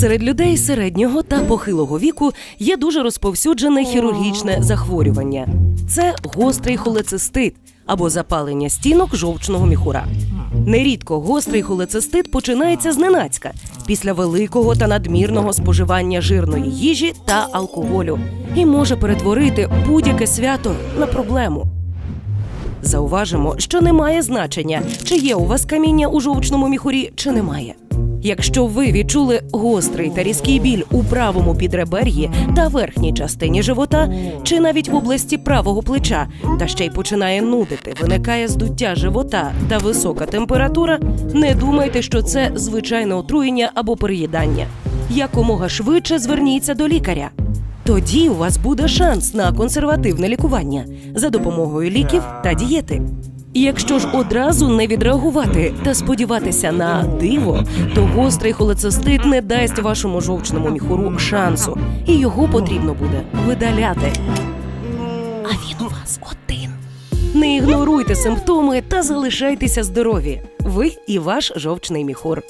Серед людей середнього та похилого віку є дуже розповсюджене хірургічне захворювання. Це гострий холецистит або запалення стінок жовчного міхура. Нерідко гострий холецистит починається зненацька після великого та надмірного споживання жирної їжі та алкоголю і може перетворити будь-яке свято на проблему. Зауважимо, що немає значення, чи є у вас каміння у жовчному міхурі, чи немає. Якщо ви відчули гострий та різкий біль у правому підребер'ї та верхній частині живота, чи навіть в області правого плеча, та ще й починає нудити, виникає здуття живота та висока температура, не думайте, що це звичайне отруєння або переїдання. Якомога швидше зверніться до лікаря. Тоді у вас буде шанс на консервативне лікування за допомогою ліків та дієти. І Якщо ж одразу не відреагувати та сподіватися на диво, то гострий холецистит не дасть вашому жовчному міхуру шансу, і його потрібно буде видаляти. А він у вас один. Не ігноруйте симптоми та залишайтеся здорові. Ви і ваш жовчний міхур.